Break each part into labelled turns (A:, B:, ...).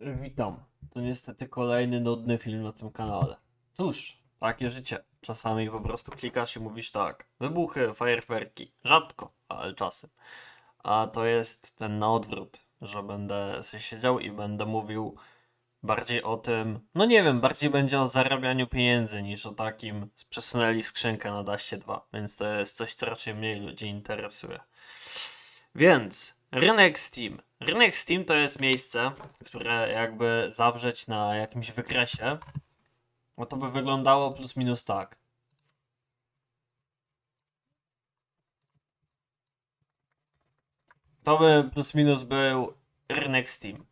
A: Witam. To niestety kolejny nudny film na tym kanale. Cóż, takie życie. Czasami po prostu klikasz i mówisz tak. Wybuchy, fajerwerki. Rzadko, ale czasem. A to jest ten na odwrót, że będę sobie siedział i będę mówił bardziej o tym, no nie wiem, bardziej będzie o zarabianiu pieniędzy niż o takim przesunęli skrzynkę na Daście 2, więc to jest coś, co raczej mniej ludzi interesuje. Więc rynek Steam. Rynek Steam to jest miejsce, które jakby zawrzeć na jakimś wykresie, no to by wyglądało plus minus tak. To by plus minus był rynek Steam.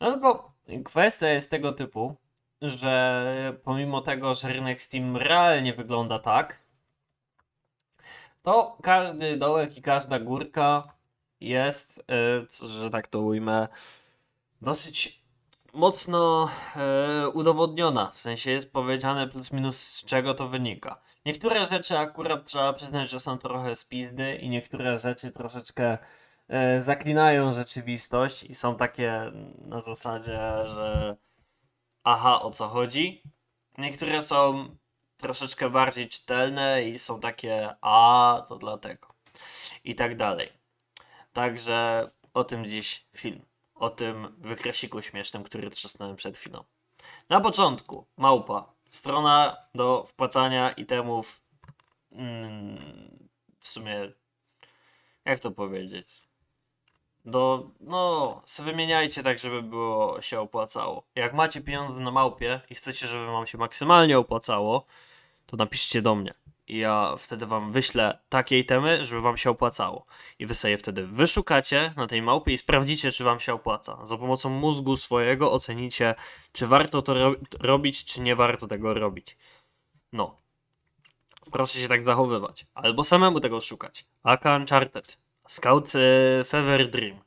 A: No tylko kwestia jest tego typu, że pomimo tego, że rynek Steam realnie wygląda tak, to każdy dołek i każda górka jest, co- że tak to ujmę, dosyć mocno e, udowodniona. W sensie jest powiedziane plus minus z czego to wynika. Niektóre rzeczy akurat trzeba przyznać, że są trochę spizdy i niektóre rzeczy troszeczkę e, zaklinają rzeczywistość i są takie na zasadzie, że aha, o co chodzi. Niektóre są troszeczkę bardziej czytelne i są takie a, to dlatego. I tak dalej. Także o tym dziś film. O tym wykresiku śmiesznym, który trzasnąłem przed chwilą. Na początku, małpa. Strona do wpłacania itemów. Mm, w sumie, jak to powiedzieć? Do, no, wymieniajcie tak, żeby było się opłacało. Jak macie pieniądze na małpie i chcecie, żeby wam się maksymalnie opłacało, to napiszcie do mnie. I ja wtedy wam wyślę takie itemy, żeby wam się opłacało. I wy sobie wtedy wyszukacie na tej małpie i sprawdzicie, czy wam się opłaca. Za pomocą mózgu swojego ocenicie, czy warto to ro robić, czy nie warto tego robić. No. Proszę się tak zachowywać. Albo samemu tego szukać. Aka Uncharted. Scout y, Fever Dream.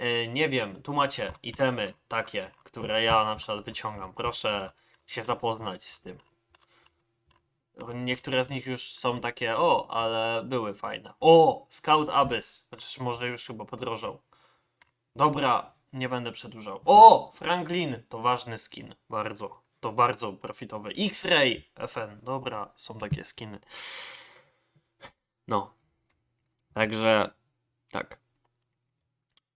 A: Y, nie wiem, tu macie itemy takie, które ja na przykład wyciągam. Proszę się zapoznać z tym. Niektóre z nich już są takie, o, ale były fajne. O, Scout Abyss, chociaż może już chyba podrożał. Dobra, nie będę przedłużał. O, Franklin, to ważny skin, bardzo, to bardzo profitowy. X-Ray, FN, dobra, są takie skiny. No, także, tak.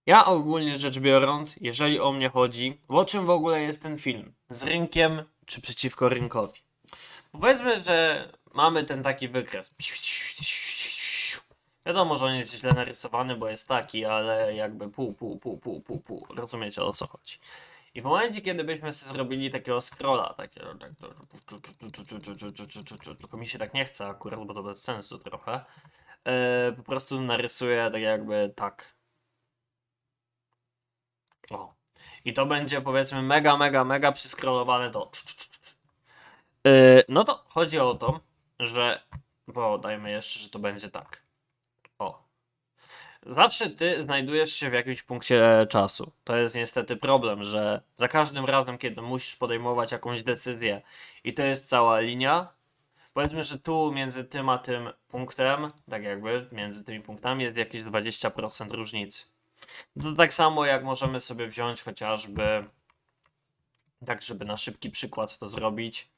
A: Ja ogólnie rzecz biorąc, jeżeli o mnie chodzi, o czym w ogóle jest ten film? Z rynkiem czy przeciwko rynkowi? Powiedzmy, że mamy ten taki wykres. Wiadomo, że on jest źle narysowany, bo jest taki, ale jakby pół, pół, pół, pół, pół, pół. Rozumiecie o co chodzi. I w momencie, kiedy byśmy sobie zrobili takiego scrolla, takiego, tak, to, tylko mi się tak nie chce akurat, bo to bez sensu trochę, e, po prostu narysuję tak jakby tak. O. I to będzie powiedzmy mega, mega, mega przyskrolowane do Yy, no to chodzi o to, że. Bo dajmy jeszcze, że to będzie tak. O. Zawsze ty znajdujesz się w jakimś punkcie czasu. To jest niestety problem, że za każdym razem, kiedy musisz podejmować jakąś decyzję i to jest cała linia, powiedzmy, że tu między tym a tym punktem, tak jakby między tymi punktami jest jakieś 20% różnicy. To tak samo jak możemy sobie wziąć chociażby, tak żeby na szybki przykład to zrobić,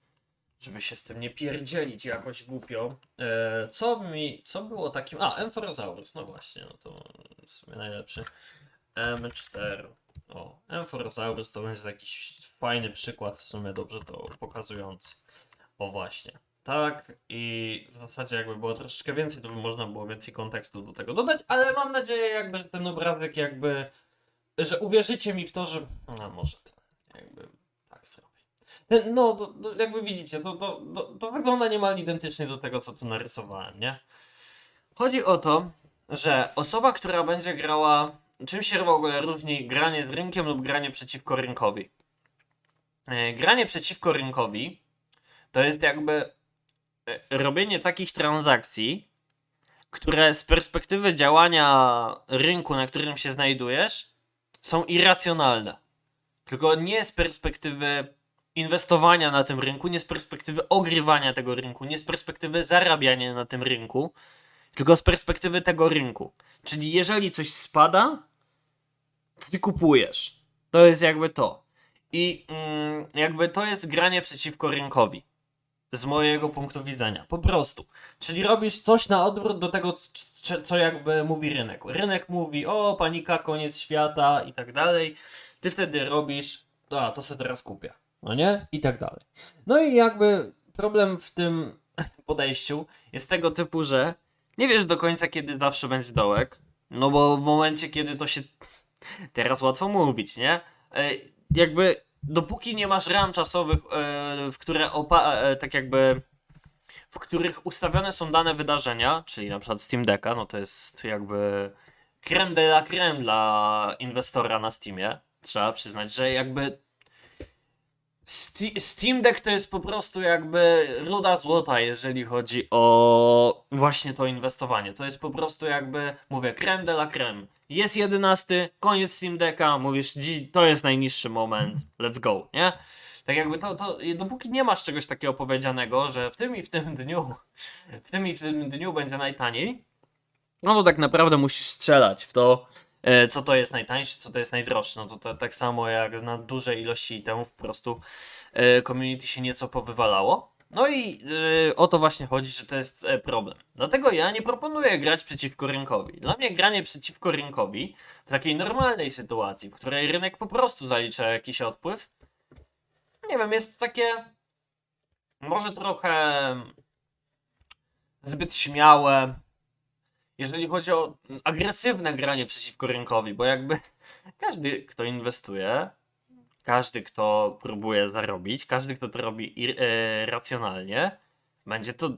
A: żeby się z tym nie pierdzielić jakoś głupio. E, co mi, co było takim, a, Emphorosaurus, no właśnie, no to w sumie najlepszy. M4, o, Emphorosaurus to będzie jakiś fajny przykład, w sumie dobrze to pokazujący. O właśnie. Tak, i w zasadzie jakby było troszeczkę więcej, to by można było więcej kontekstu do tego dodać, ale mam nadzieję jakby, że ten obrazek jakby, że uwierzycie mi w to, że, no może to, jakby tak zrobię. Ten- No, to, to jakby widzicie, to, to, to, to wygląda niemal identycznie do tego, co tu narysowałem, nie? Chodzi o to, że osoba, która będzie grała, czym się w ogóle różni granie z rynkiem lub granie przeciwko rynkowi? E, Granie przeciwko rynkowi to jest jakby e, robienie takich transakcji, które z perspektywy działania rynku, na którym się znajdujesz, są irracjonalne. Tylko nie z perspektywy inwestowania na tym rynku, nie z perspektywy ogrywania tego rynku, nie z perspektywy zarabiania na tym rynku, tylko z perspektywy tego rynku. Czyli jeżeli coś spada, to ty kupujesz. To jest jakby to. I mm, jakby to jest granie przeciwko rynkowi. Z mojego punktu widzenia. Po prostu. Czyli robisz coś na odwrót do tego, co jakby mówi rynek. Rynek mówi, o, panika, koniec świata i tak dalej. Ty wtedy robisz, a, to sobie teraz kupię. No nie? I tak dalej. No i jakby problem w tym podejściu jest tego typu, że nie wiesz do końca, kiedy zawsze będzie dołek. No bo w momencie, kiedy to się. Teraz łatwo mówić, nie? E, Jakby dopóki nie masz ram czasowych, e, w które opa- e, tak jakby. W których ustawione są dane wydarzenia, czyli na przykład Steam Decka, no to jest jakby creme de la creme dla inwestora na Steamie. Trzeba przyznać, że jakby Steam Deck to jest po prostu jakby ruda złota, jeżeli chodzi o właśnie to inwestowanie. To jest po prostu jakby, mówię, creme de la creme. Jest 11, koniec Steam Decka, mówisz, "Dzi- to jest najniższy moment, let's go, nie? Tak jakby to, to, dopóki nie masz czegoś takiego powiedzianego, że w tym i w tym dniu, w tym i w tym dniu będzie najtaniej, no to tak naprawdę musisz strzelać w to, co to jest najtańsze, co to jest najdroższe. No to, to tak samo jak na dużej ilości itemów po prostu e, community się nieco powywalało. No i e, o to właśnie chodzi, że to jest e, problem. Dlatego ja nie proponuję grać przeciwko rynkowi. Dla mnie granie przeciwko rynkowi w takiej normalnej sytuacji, w której rynek po prostu zalicza jakiś odpływ, nie wiem, jest takie może trochę zbyt śmiałe, jeżeli chodzi o agresywne granie przeciwko rynkowi, bo jakby każdy, kto inwestuje, każdy, kto próbuje zarobić, każdy, kto to robi ir- e, racjonalnie, będzie to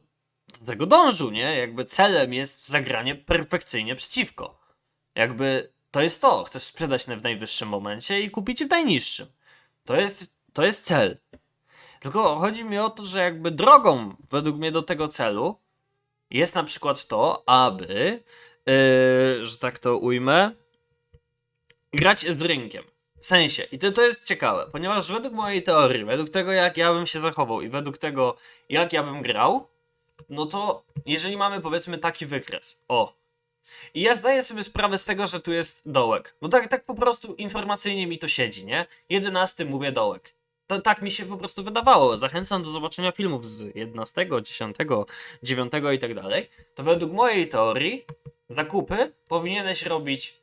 A: do tego dążył, nie? Jakby celem jest zagranie perfekcyjnie przeciwko. Jakby to jest to. Chcesz sprzedać w najwyższym momencie i kupić w najniższym. To jest, to jest cel. Tylko chodzi mi o to, że jakby drogą według mnie do tego celu jest na przykład to, aby, yy, że tak to ujmę, grać z rynkiem. W sensie, i to, to jest ciekawe, ponieważ według mojej teorii, według tego jak ja bym się zachował i według tego jak ja bym grał, no to jeżeli mamy powiedzmy taki wykres, o. I ja zdaję sobie sprawę z tego, że tu jest dołek. No tak, tak po prostu informacyjnie mi to siedzi, nie? 11 mówię dołek. To tak mi się po prostu wydawało. Zachęcam do zobaczenia filmów z 11, 10, 9 i tak dalej. To według mojej teorii zakupy powinieneś robić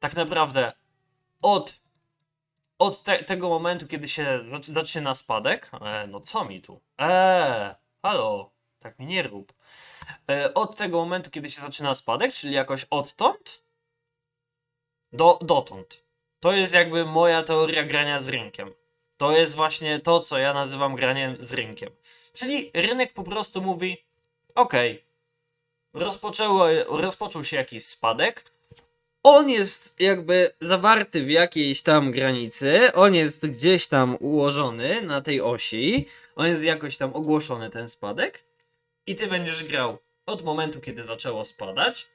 A: tak naprawdę od, od te, tego momentu, kiedy się zac- zaczyna spadek. E, no co mi tu? Eee, halo, tak mi nie rób. E, od tego momentu, kiedy się zaczyna spadek, czyli jakoś odtąd do dotąd. To jest jakby moja teoria grania z rynkiem. To jest właśnie to, co ja nazywam graniem z rynkiem. Czyli rynek po prostu mówi: OK, rozpoczęło, rozpoczął się jakiś spadek. On jest jakby zawarty w jakiejś tam granicy, on jest gdzieś tam ułożony na tej osi, on jest jakoś tam ogłoszony ten spadek i ty będziesz grał od momentu, kiedy zaczęło spadać,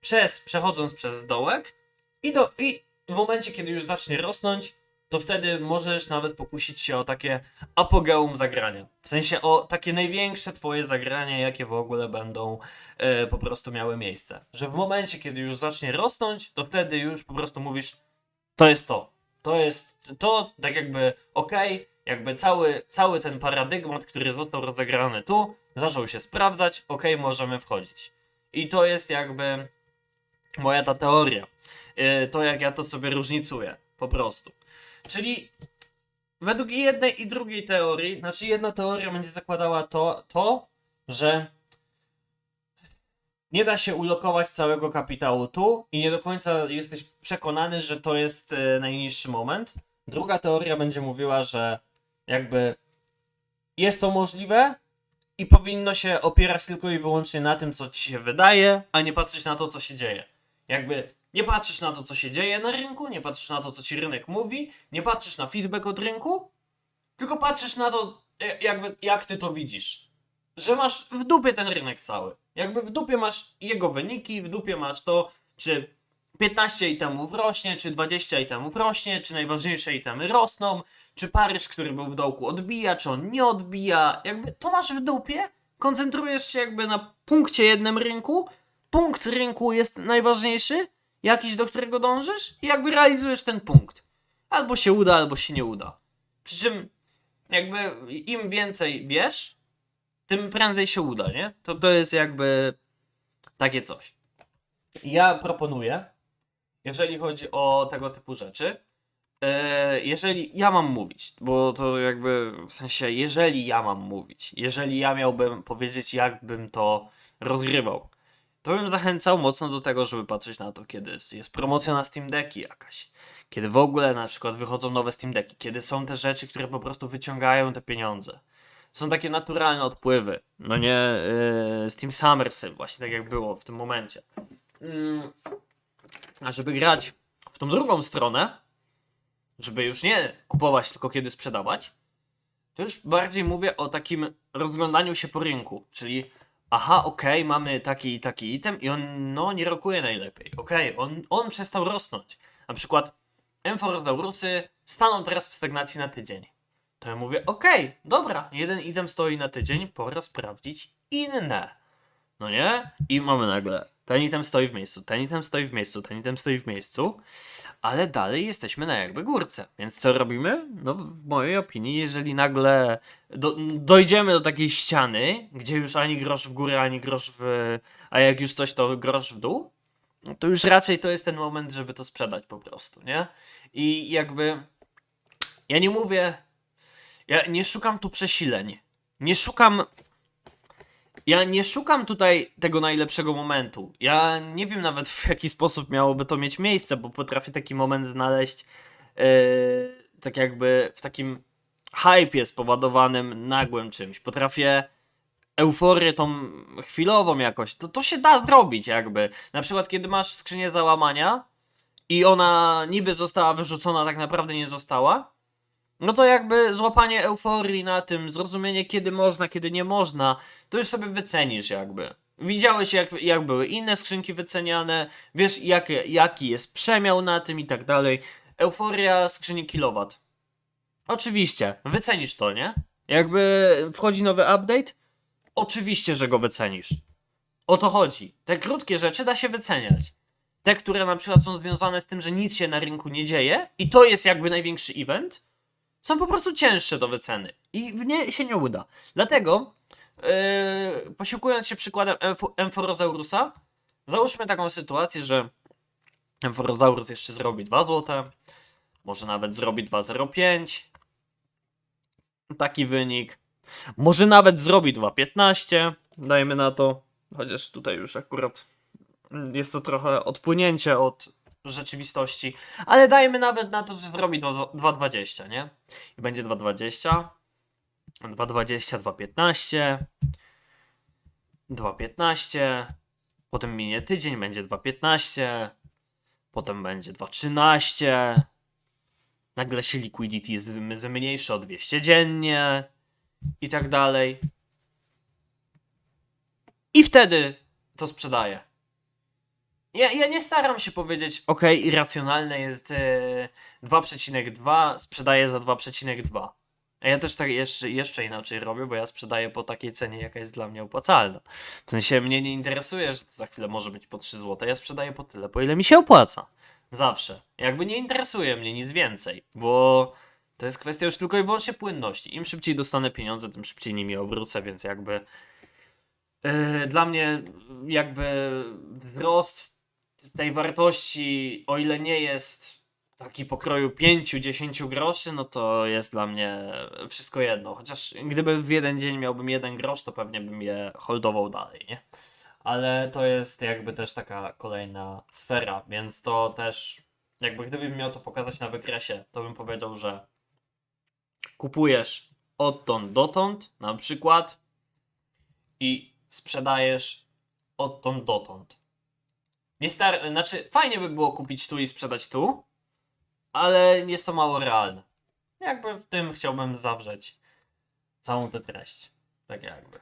A: przez, przechodząc przez dołek i, do, i w momencie, kiedy już zacznie rosnąć, to wtedy możesz nawet pokusić się o takie apogeum zagrania. W sensie o takie największe twoje zagrania, jakie w ogóle będą e, po prostu miały miejsce. Że w momencie, kiedy już zacznie rosnąć, to wtedy już po prostu mówisz, to jest to. To jest to, tak jakby okej, jakby cały, cały ten paradygmat, który został rozegrany tu, zaczął się sprawdzać, okej, możemy wchodzić. I to jest jakby moja ta teoria. E, to jak ja to sobie różnicuję, po prostu. Czyli według jednej i drugiej teorii, znaczy jedna teoria będzie zakładała to, to że nie da się ulokować całego kapitału tu i nie do końca jesteś przekonany, że to jest e, najniższy moment. Druga teoria będzie mówiła, że jakby jest to możliwe i powinno się opierać tylko i wyłącznie na tym, co ci się wydaje, a nie patrzeć na to, co się dzieje. Jakby nie patrzysz na to, co się dzieje na rynku, nie patrzysz na to, co ci rynek mówi, nie patrzysz na feedback od rynku, tylko patrzysz na to, e, jakby jak ty to widzisz. Że masz w dupie ten rynek cały. Jakby w dupie masz jego wyniki, w dupie masz to, czy 15 itemów rośnie, czy 20 itemów rośnie, czy najważniejsze itemy rosną, czy Paryż, który był w dołku, odbija, czy on nie odbija. Jakby to masz w dupie, koncentrujesz się jakby na punkcie jednym rynku, punkt rynku jest najważniejszy, jakiś do którego dążysz i jakby realizujesz ten punkt. Albo się uda, albo się nie uda. Przy czym jakby im więcej wiesz, tym prędzej się uda, nie? To, to jest jakby takie coś. Ja proponuję, jeżeli chodzi o tego typu rzeczy, e, jeżeli ja mam mówić, bo to jakby w sensie, jeżeli ja mam mówić, jeżeli ja miałbym powiedzieć, jak bym to rozgrywał, to bym zachęcał mocno do tego, żeby patrzeć na to, kiedy jest- promocja na Steam Decki jakaś, kiedy w ogóle na przykład wychodzą nowe Steam Decki, kiedy są te rzeczy, które po prostu wyciągają te pieniądze. Są takie naturalne odpływy. No nie yy, Steam Summer Sale, właśnie tak jak było w tym momencie. Mm, a żeby grać w tą drugą stronę, żeby już nie kupować, tylko kiedy sprzedawać, to już bardziej mówię o takim rozglądaniu się po rynku, czyli aha, okej, mamy taki i taki item i on no nie rokuje najlepiej. Okej, on, on przestał rosnąć. Na przykład Enforosdaurusy staną teraz w stagnacji na tydzień. To ja mówię, okej, dobra, jeden item stoi na tydzień, pora sprawdzić inne. No nie? I mamy nagle, ten item stoi w miejscu, ten item stoi w miejscu, ten item stoi w miejscu, ale dalej jesteśmy na jakby górce. Więc co robimy? No w mojej opinii, jeżeli nagle do, dojdziemy do takiej ściany, gdzie już ani grosz w górę, ani grosz w... a jak już coś, to grosz w dół, no to już raczej to jest ten moment, żeby to sprzedać po prostu, nie? I jakby... Ja nie mówię... Ja nie szukam tu przesileń. Nie szukam ja nie szukam tutaj tego najlepszego momentu. Ja nie wiem nawet w jaki sposób miałoby to mieć miejsce, bo potrafię taki moment znaleźć yy, tak jakby w takim hypie spowodowanym nagłym czymś. Potrafię euforię tą chwilową jakoś. To, to się da zrobić jakby. Na przykład kiedy masz skrzynię załamania i ona niby została wyrzucona, tak naprawdę nie została. No to jakby złapanie euforii na tym, zrozumienie kiedy można, kiedy nie można, to już sobie wycenisz jakby. Widziałeś jak, jak były inne skrzynki wyceniane, wiesz jak, jaki jest przemiał na tym i tak dalej. Euforia skrzyni kilowat. Oczywiście, wycenisz to, nie? Jakby wchodzi nowy update, oczywiście, że go wycenisz. O to chodzi. Te krótkie rzeczy da się wyceniać. Te, które na przykład są związane z tym, że nic się na rynku nie dzieje i to jest jakby największy event, są po prostu cięższe do wyceny i w nie się nie uda. Dlatego, yy, posiłkując się przykładem Emforozaurusa, załóżmy taką sytuację, że Emforozaurus jeszcze zrobi 2 zł, może nawet zrobi 2,05. Taki wynik. Może nawet zrobi 2,15. Dajmy na to. Chociaż tutaj już akurat jest to trochę odpłynięcie od rzeczywistości. Ale dajmy nawet na to, że zrobi 2 2,20, nie? I będzie 2,20. 2,20, 2,15. 2,15. Potem minie tydzień, będzie 2,15. Potem będzie 2,13. Nagle się liquidity zmniejszy o 200 dziennie. I tak dalej. I wtedy to sprzedaję. Ja, ja nie staram się powiedzieć, ok, irracjonalne jest e, 2,2, sprzedaję za 2,2. A ja też tak jeszcze, jeszcze inaczej robię, bo ja sprzedaję po takiej cenie, jaka jest dla mnie opłacalna. W sensie mnie nie interesuje, że to za chwilę może być po 3 zł. Ja sprzedaję po tyle, po ile mi się opłaca. Zawsze. Jakby nie interesuje mnie nic więcej, bo to jest kwestia już tylko i wyłącznie płynności. Im szybciej dostanę pieniądze, tym szybciej nimi obrócę, więc jakby yy, dla mnie jakby wzrost tej wartości, o ile nie jest taki pokroju 5-10 groszy, no to jest dla mnie wszystko jedno. Chociaż gdyby w jeden dzień miałbym jeden grosz, to pewnie bym je holdował dalej, nie? Ale to jest jakby też taka kolejna sfera, więc to też jakby gdybym miał to pokazać na wykresie, to bym powiedział, że kupujesz odtąd dotąd na przykład i sprzedajesz odtąd dotąd. Nie star... Znaczy, fajnie by było kupić tu i sprzedać tu, ale jest to mało realne. Jakby w tym chciałbym zawrzeć całą tę treść. Tak jakby.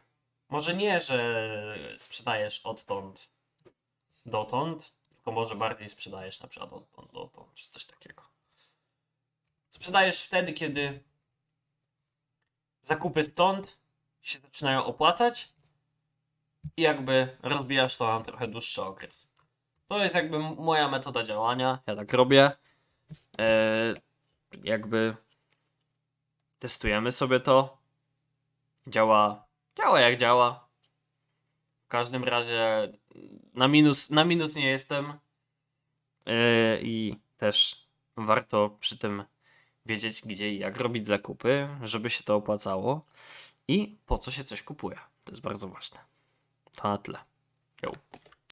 A: Może nie, że sprzedajesz odtąd dotąd, tylko może bardziej sprzedajesz na przykład odtąd dotąd, czy coś takiego. Sprzedajesz wtedy, kiedy zakupy stąd się zaczynają opłacać i jakby rozbijasz to na trochę dłuższy okres. To jest jakby moja metoda działania. Ja tak robię. E, jakby testujemy sobie to. Działa, działa jak działa. W każdym razie na minus, na minus nie jestem. Yy, I też warto przy tym wiedzieć, gdzie i jak robić zakupy, żeby się to opłacało i po co się coś kupuje. To jest bardzo ważne. To na tyle. Jo.